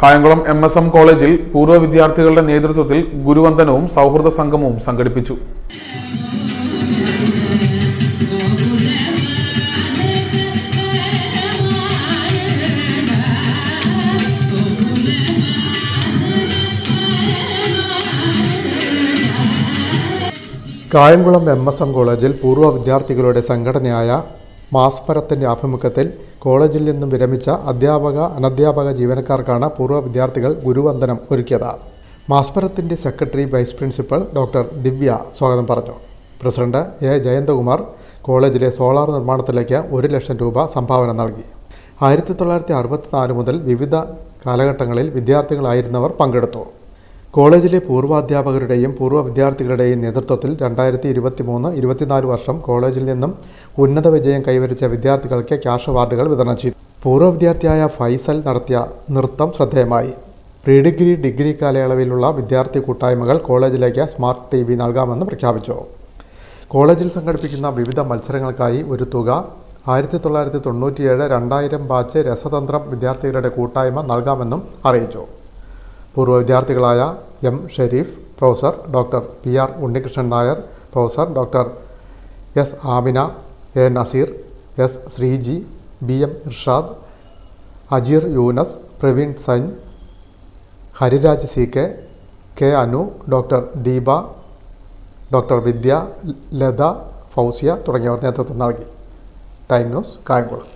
Kayamkulam M S M കോളേജിൽ പൂർവ വിദ്യാർത്ഥികളുടെ നേതൃത്വത്തിൽ ഗുരുവന്ദനവും സൗഹൃദ സംഗമവും സംഘടിപ്പിച്ചു. കായംകുളം എം എസ് എം കോളേജിൽ പൂർവ വിദ്യാർത്ഥികളുടെ സംഘടനയായ മാസ്പരത്തിന്റെ ആഭിമുഖ്യത്തിൽ കോളേജിൽ നിന്നും വിരമിച്ച അധ്യാപക അനധ്യാപക ജീവനക്കാർക്കാണ് പൂർവ വിദ്യാർത്ഥികൾ ഗുരുവന്ദനം ഒരുക്കിയത്. മാസ്പരത്തിന്റെ secretary vice principal doctor Divya സ്വാഗതം പറഞ്ഞു. President A. ജയന്തകുമാർ കോളേജിലെ സോളാർ നിർമ്മാണത്തിലേക്ക് ഒരു ലക്ഷം രൂപ സംഭാവന നൽകി. ആയിരത്തി തൊള്ളായിരത്തി അറുപത്തിനാല് മുതൽ വിവിധ കാലഘട്ടങ്ങളിൽ വിദ്യാർത്ഥികളായിരുന്നവർ പങ്കെടുത്തു. കോളേജിലെ പൂർവാധ്യാപകരുടെയും പൂർവ വിദ്യാർത്ഥികളുടെയും നേതൃത്വത്തിൽ രണ്ടായിരത്തി ഇരുപത്തി മൂന്ന് ഇരുപത്തിനാല് വർഷം കോളേജിൽ നിന്നും ഉന്നത വിജയം കൈവരിച്ച വിദ്യാർത്ഥികൾക്ക് ക്യാഷ് അവാർഡുകൾ വിതരണം ചെയ്തു. പൂർവ വിദ്യാർത്ഥിയായ ഫൈസൽ നടത്തിയ നൃത്തം ശ്രദ്ധേയമായി. പ്രീ ഡിഗ്രി ഡിഗ്രി കാലയളവിലുള്ള വിദ്യാർത്ഥി കൂട്ടായ്മകൾ കോളേജിലേക്ക് സ്മാർട്ട് ടി വി നൽകാമെന്ന് പ്രഖ്യാപിച്ചു. കോളേജിൽ സംഘടിപ്പിക്കുന്ന വിവിധ മത്സരങ്ങൾക്കായി ഒരു തുക ആയിരത്തി തൊള്ളായിരത്തി തൊണ്ണൂറ്റിയേഴ് രണ്ടായിരം ബാച്ച് രസതന്ത്രം വിദ്യാർത്ഥികളുടെ കൂട്ടായ്മ നൽകാമെന്നും അറിയിച്ചു. പൂർവ വിദ്യാർത്ഥികളായ M Sharif professor doctor P R Unnikrishnan Nair professor doctor S Amina A Nazeer S Sreeji B M Irshad Ajeer Younus Praveen Zain Hariraj C K K Anu doctor Deepa doctor Vidya Latha Fousiya തുടങ്ങിയവർ നേതൃത്വം നൽകി. Time News Kayamkulam.